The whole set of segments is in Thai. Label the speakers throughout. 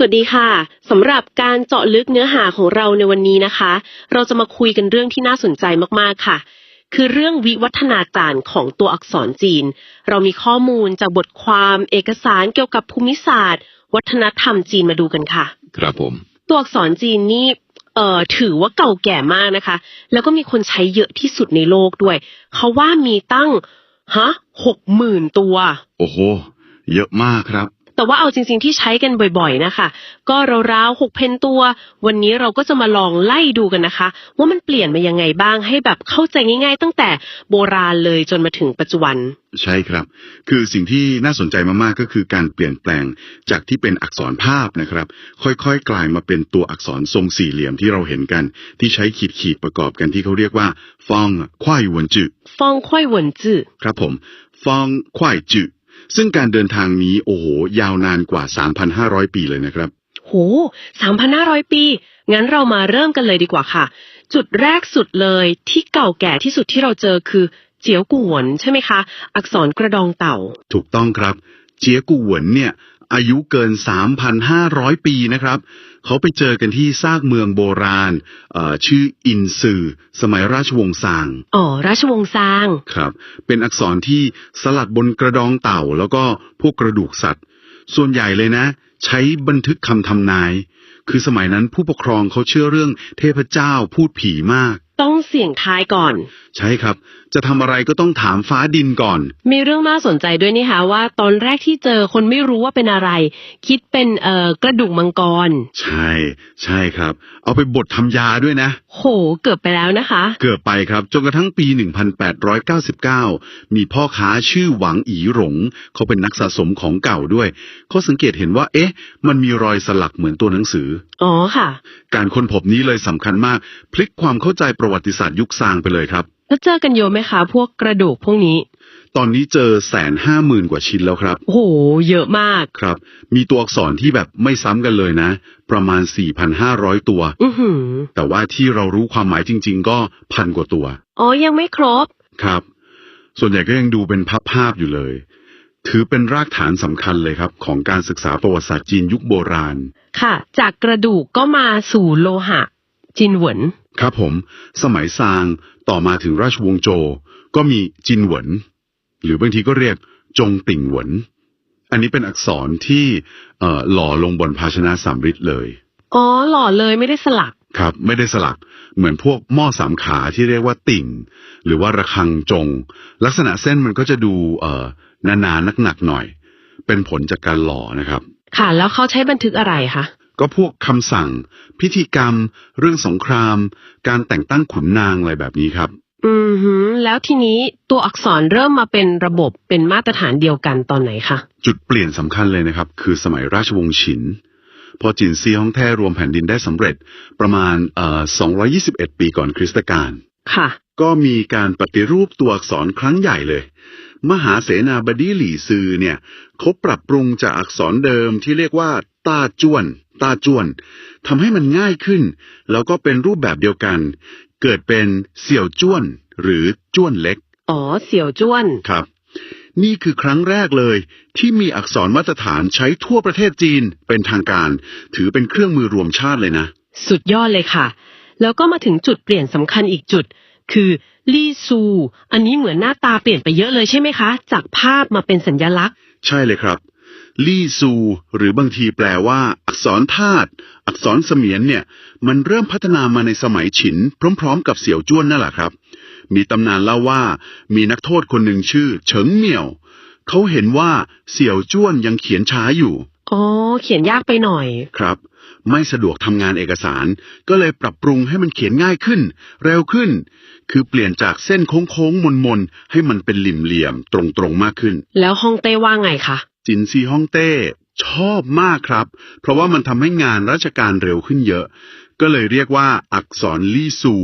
Speaker 1: สวัสดีค่ะสำหรับการเจาะลึกเนื้อหาของเราในวันนี้นะคะ เราจะมาคุยกันเรื่องที่น่าสนใจมากๆค่ะ คือเรื่องวิวัฒนาการของตัวอักษรจีน เรามีข้อมูลจากบทความเอกสารเกี่ยวกับภูมิศาสตร์ วัฒนธรรมจีนมาดูกันค่ะ
Speaker 2: ครับผม
Speaker 1: ตัวอักษรจีนนี่เอ่อถือว่าเก่าแก่มากนะคะ แล้วก็มีคนใช้เยอะที่สุดในโลกด้วย เขาว่ามีตั้งฮะหกหมื่นตัว
Speaker 2: โอ้โห เยอะมากครับ
Speaker 1: แต่ว่าเอาจริงๆที่ใช้กันบ่อยๆนะคะ ก็ราวๆหกเพนตัว วันนี้เราก็จะมาลองไล่ดูกันนะคะ ว่ามันเปลี่ยนมายังไงบ้างให้แบบเข้าใจง่าย ๆ ตั้งแต่โบราณเลยจนมาถึงปัจจุบัน
Speaker 2: ใช่ครับ คือสิ่งที่น่าสนใจมากๆก็คือการเปลี่ยนแปลงจากที่เป็นอักษรภาพนะครับ ค่อยๆ กลายมาเป็นตัวอักษรทรงสี่เหลี่ยมที่เราเห็นกัน ที่ใช้ขีดๆประกอบกันที่เขาเรียกว่าฟองควายวนจือ
Speaker 1: ฟองค่อยหวนจื่อ
Speaker 2: ครับผมฟองควายจือ ซึ่งการเดินทางนี้โอ้โหยาวนานกว่า 3,500 ปีเลยนะครับ
Speaker 1: โหสามพันห้าร้อยปี งั้นเรามาเริ่มกันเลยดีกว่าค่ะ จุดแรกสุดเลยที่เก่าแก่ที่สุดที่เราเจอคือเจียวกวนใช่ไหมคะ อักษรกระดองเต่า
Speaker 2: ถูกต้องครับ เจียกูเหวินเนี่ย อายุเกิน 3,500 ปีนะครับ เขาไปเจอกันที่ซากเมืองโบราณเอ่อชื่ออินซือ สมัยราชวงศ์ซาง
Speaker 1: อ๋อ ราชวงศ์ซาง
Speaker 2: ครับ เป็นอักษรที่สลักบนกระดองเต่า แล้วก็พวกกระดูกสัตว์ ส่วนใหญ่เลยนะ ใช้บันทึกคำทำนาย คือสมัยนั้นผู้ปกครองเขาเชื่อเรื่องเทพเจ้าพูดผีมาก
Speaker 1: ต้องเสี่ยงทายก่อน
Speaker 2: ใช่ครับจะทำอะไรก็ต้องถามฟ้าดินก่อน
Speaker 1: มีเรื่องน่าสนใจด้วยนี่คะว่าตอนแรกที่เจอคนไม่รู้ว่าเป็นอะไร คิดเป็นเอ่อกระดูกมังกร
Speaker 2: ใช่ ใช่ครับ เอาไปบดทำยาด้วยนะ
Speaker 1: โห เกือบไปแล้วนะคะ
Speaker 2: เกือบไปครับ จนกระทั่งปี 1899 มีพ่อค้าชื่อหวังอีหลงเขาเป็นนักสะสมของเก่าด้วยเขาสังเกตเห็นว่า เอ๊ะ มันมีรอยสลักเหมือนตัวหนังสือ
Speaker 1: อ๋อค่ะ
Speaker 2: การค้นพบนี้เลยสำคัญมาก พลิกความเข้าใจประวัติศาสตร์ยุคซางไปเลยครับ
Speaker 1: แล้วเจอกันเยอะไหมคะ พวกกระดูกพวกนี้
Speaker 2: ตอนนี้เจอแสนห้าหมื่นกว่าชิ้นแล้วครับ
Speaker 1: โอ้โห เยอะมาก
Speaker 2: ครับ มีตัวอักษรที่แบบไม่ซ้ำกันเลยนะ ประมาณ 4,500 ตัว
Speaker 1: อือหือ
Speaker 2: แต่ว่าที่เรารู้ความหมายจริง ๆ ก็พันกว่าตัว
Speaker 1: อ๋อ ยังไม่ครบ
Speaker 2: ครับ ส่วนใหญ่ก็ยังดูเป็นภาพภาพๆอยู่เลย ถือเป็นรากฐานสำคัญเลยครับ ของการศึกษาประวัติศาสตร์จีนยุคโบราณ
Speaker 1: ค่ะ จากกระดูกก็มาสู่โลหะ จินเหวิน
Speaker 2: ครับผม สมัยซางต่อมาถึงราชวงศ์โจวก็มีจินเหวินหรือบางทีก็เรียกจงติ่งเหวินอันนี้เป็นอักษรที่เอ่อหล่อลงบนภาชนะสำริดเลย
Speaker 1: อ๋อ หล่อเลยไม่ได้สลัก
Speaker 2: ครับ ไม่ได้สลัก เหมือนพวกหม้อสามขาที่เรียกว่าติ่ง หรือว่าระฆังจง ลักษณะเส้นมันก็จะดูเอ่อหนาๆหนักๆหน่อย เป็นผลจากการหล่อนะครับ
Speaker 1: ค่ะ แล้วเขาใช้บันทึกอะไรคะ
Speaker 2: ก็พวกคำสั่ง พิธีกรรม เรื่องสงคราม การแต่งตั้งขุนนางอะไรแบบนี้ครับ
Speaker 1: อือหือแล้วทีนี้ตัวอักษรเริ่มมาเป็นระบบเป็นมาตรฐานเดียวกันตอนไหนคะ
Speaker 2: จุดเปลี่ยนสำคัญเลยนะครับ คือสมัยราชวงศ์ฉิน พอจินซีฮ่องแท้รวมแผ่นดินได้สำเร็จประมาณเอ่อ221 ปีก่อนคริสตกาล
Speaker 1: ค่ะ
Speaker 2: ก็มีการปฏิรูปตัวอักษรครั้งใหญ่เลย มหาเสนาบดีหลี่ซือเนี่ยเขาปรับปรุงจากอักษรเดิมที่เรียกว่าต้าจ้วน ต้าจ้วนทำให้มันง่ายขึ้น แล้วก็เป็นรูปแบบเดียวกัน เกิดเป็นเสี่ยวจ้วน หรือจ้วนเล็ก
Speaker 1: อ๋อ เสี่ยวจ้วน
Speaker 2: ครับ นี่คือครั้งแรกเลย ที่มีอักษรมาตรฐานใช้ทั่วประเทศจีนเป็นทางการ ถือเป็นเครื่องมือรวมชาติเลยนะ
Speaker 1: สุดยอดเลยค่ะ แล้วก็มาถึงจุดเปลี่ยนสำคัญอีกจุด คือลี่ซู อันนี้เหมือนหน้าตาเปลี่ยนไปเยอะเลยใช่ไหมคะ จากภาพมาเป็นสัญญลักษณ์
Speaker 2: ใช่เลยครับ ลี่ซู หรือบางทีแปลว่าอัก ษรธาตุอักษรเสมียนเนี่ย มันเริ่มพัฒนามาในสมัยฉิน พร้อม ๆ กับเสี่ยวจ้วนนั่นแหละครับ มีตำนานเล่าว่ามีนักโทษคนหนึ่งชื่อ เฉิงเหมี่ยว เขาเห็นว่าเสี่ยวจ้วนยังเขียนช้าอยู่
Speaker 1: อ๋อ เขียนยากไปหน่อย
Speaker 2: ครับ ไม่สะดวกทำงานเอกสาร ก็เลยปรับปรุงให้มันเขียนง่ายขึ้น เร็วขึ้น คือเปลี่ยนจากเส้นโค้งๆมนๆให้มันเป็นเหลี่ยมๆตรงๆมากขึ้น
Speaker 1: แล้วฮ่องเต้ว่าไงคะ
Speaker 2: จินซีฮ่องเต้ ชอบมากครับ เพราะว่ามันทำให้งานราชการเร็วขึ้นเยอะ ก็เลยเรียกว่าอักษรลี่ซู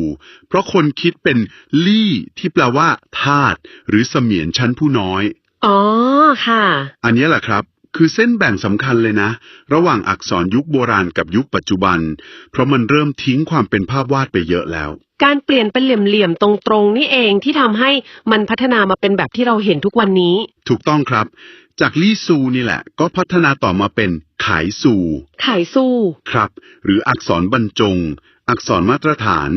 Speaker 2: เพราะคนคิดเป็นลี่ที่แปลว่าทาสหรือเสมียนชั้นผู้น้อย
Speaker 1: อ๋อค่ะ
Speaker 2: อันนี้แหละครับ คือเส้นแบ่งสำคัญเลยนะ ระหว่างอักษรยุคโบราณกับยุคปัจจุบัน เพราะมันเริ่มทิ้งความเป็นภาพวาดไปเยอะแล้ว
Speaker 1: การเปลี่ยนเป็นเหลี่ยมๆตรงๆนี่เองที่ทำให้มันพัฒนามาเป็นแบบที่เราเห็นทุกวันนี้
Speaker 2: ถูกต้องครับ จากลี่ซูนี่แหละ ก็พัฒนาต่อมาเป็นขายสู่
Speaker 1: ขายสู้
Speaker 2: ครับ หรืออักษรบรรจง อักษรมาตรฐาน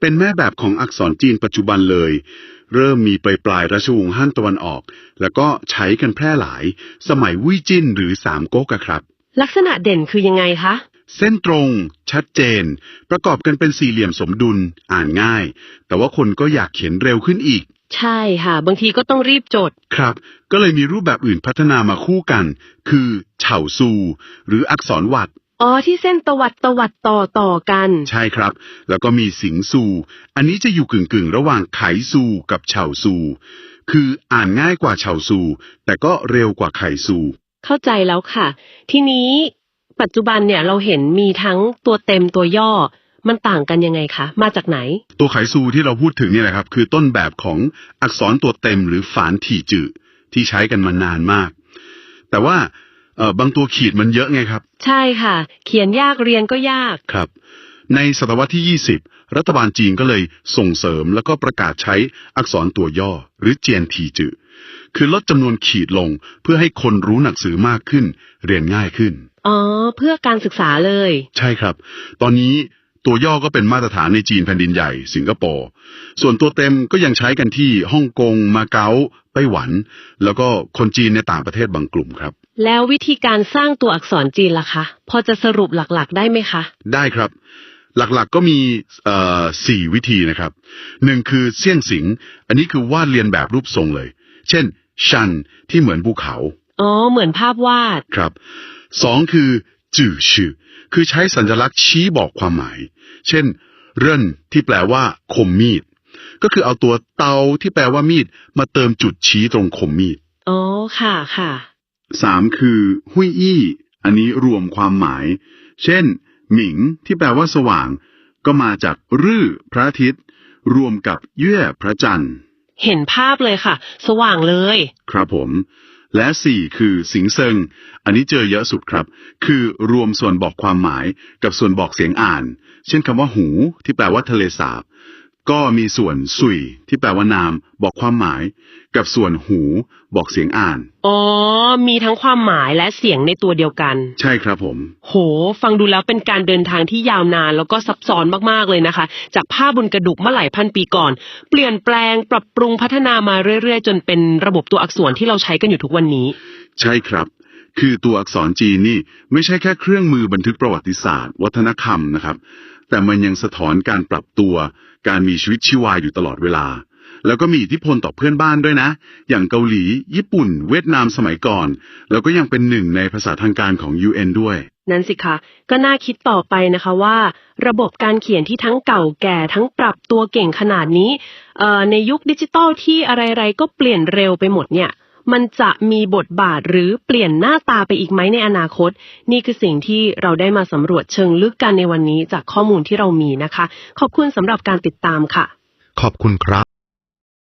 Speaker 2: เป็นแม่แบบของอักษรจีนปัจจุบันเลย เริ่มมีปลายปลายๆราชวงศ์ฮั่นตะวันออก แล้วก็ใช้กันแพร่หลาย สมัยวุ้ยจิ้นหรือสามก๊กอะครับ
Speaker 1: ลักษณะเด่นคือยังไงคะ
Speaker 2: เส้นตรง ชัดเจน ประกอบกันเป็นสี่เหลี่ยมสมดุล อ่านง่าย แต่ว่าคนก็อยากเขียนเร็วขึ้นอีก
Speaker 1: ใช่ค่ะ บางทีก็ต้องรีบจด
Speaker 2: ครับ ก็เลยมีรูปแบบอื่นพัฒนามาคู่กัน คือเฉาซู หรืออักษรวัด
Speaker 1: อ๋อที่เส้นตวัดตวัดต่อต่อกัน
Speaker 2: ใช่ครับ แล้วก็มีสิงซู อันนี้จะอยู่กึ่งๆระหว่างไขซูกับเฉาซู คืออ่านง่ายกว่าเฉาซู แต่ก็เร็วกว่าไขซู
Speaker 1: เข้าใจแล้วค่ะ ทีนี้ปัจจุบันเนี่ยเราเห็นมีทั้งตัวเต็มตัวย่อ มันต่างกันยังไงคะ มาจากไหน
Speaker 2: ตัวไขซูที่เราพูดถึงเนี่ยนะครับ คือต้นแบบของอักษรตัวเต็มหรือฝานถี่จื่อที่ใช้กันมานานมาก แต่ว่าเอ่อบางตัวขีดมันเยอะไงครับ
Speaker 1: ใช่ค่ะ เขียนยากเรียนก็ยาก
Speaker 2: ครับ ในศตวรรษที่ 20 รัฐบาลจีนก็เลยส่งเสริมแล้วก็ประกาศใช้อักษรตัวย่อ หรือเจียนทีจือคือลดจำนวนขีดลงเพื่อให้คนรู้หนังสือมากขึ้น เรียนง่ายขึ้น
Speaker 1: อ๋อ เพื่อการศึกษาเลย
Speaker 2: ใช่ครับ ตอนนี้ ตัวย่อก็เป็นมาตรฐานในจีนแผ่นดินใหญ่ สิงคโปร์ ส่วนตัวเต็มก็ยังใช้กันที่ฮ่องกง มาเก๊า ไต้หวัน แล้วก็คนจีนในต่างประเทศบางกลุ่มครับ
Speaker 1: แล้ววิธีการสร้างตัวอักษรจีนล่ะคะ พอจะสรุปหลักๆ ได้ไหมคะ
Speaker 2: ได้ครับ หลักๆก็มีเอ่อสี่วิธีนะครับหนึ่งคือเสี่ยงสิง อันนี้คือวาดเรียนแบบรูปทรงเลย เช่น ชันที่เหมือนภูเขา
Speaker 1: อ๋อ เหมือนภาพวาด
Speaker 2: ครับสองคือ จื่อชื่อ คือใช้สัญลักษณ์ชี้บอกความหมาย เช่น เร่นที่แปลว่า คมมีด ก็คือเอาตัวเตาที่แปลว่ามีด มาเติมจุดชี้ตรงคมมีด
Speaker 1: อ๋อค่ะค่ะ
Speaker 2: สามคือหุยอี้ อันนี้รวมความหมาย เช่น หมิงที่แปลว่าสว่าง ก็มาจากรื่อพระอาทิตย์ รวมกับเยื่อพระจันทร์
Speaker 1: เห็นภาพเลยค่ะ สว่างเลย
Speaker 2: ครับผม และสี่คือสิงเซิง อันนี้เจอเยอะสุดครับ คือรวมส่วนบอกความหมายกับส่วนบอกเสียงอ่าน เช่นคำว่าหูที่แปลว่าทะเลสาบ ก็มีส่วนสุยที่แปลว่านาม บอกความหมาย กับส่วนหู บอกเสียงอ่าน
Speaker 1: อ๋อ มีทั้งความหมายและเสียงในตัวเดียวกัน
Speaker 2: ใช่ครับผม
Speaker 1: โห ฟังดูแล้วเป็นการเดินทางที่ยาวนานแล้วก็ซับซ้อนมากๆเลยนะคะ จากภาพบนกระดูกเมื่อหลายพันปีก่อน เปลี่ยนแปลงปรับปรุงพัฒนามาเรื่อยๆ จนเป็นระบบตัวอักษรที่เราใช้กันอยู่ทุกวันนี้
Speaker 2: ใช่ครับ คือตัวอักษรจีนนี่ไม่ใช่แค่เครื่องมือบันทึกประวัติศาสตร์ วัฒนธรรมนะครับ แต่มันยังสะท้อนการปรับตัว การมีชีวิตชีวาอยู่ตลอดเวลา แล้วก็มีอิทธิพลต่อเพื่อนบ้านด้วยนะ อย่างเกาหลี ญี่ปุ่น เวียดนามสมัยก่อน แล้วก็ยังเป็นหนึ่งในภาษาทางการของ UN ด้วย
Speaker 1: นั่นสิคะ ก็น่าคิดต่อไปนะคะว่า ระบบการเขียนที่ทั้งเก่าแก่ทั้งปรับตัวเก่งขนาดนี้ในยุคดิจิตอลที่อะไรๆก็เปลี่ยนเร็วไปหมดเนี่ย มันจะมีบทบาทหรือเปลี่ยนหน้าตาไปอีกไหมในอนาคต นี่คือสิ่งที่เราได้มาสำรวจเชิงลึกกันในวันนี้จากข้อมูลที่เรามีนะคะ ขอบคุณสำหรับการติดตามค่ะ
Speaker 3: ขอบคุณครับ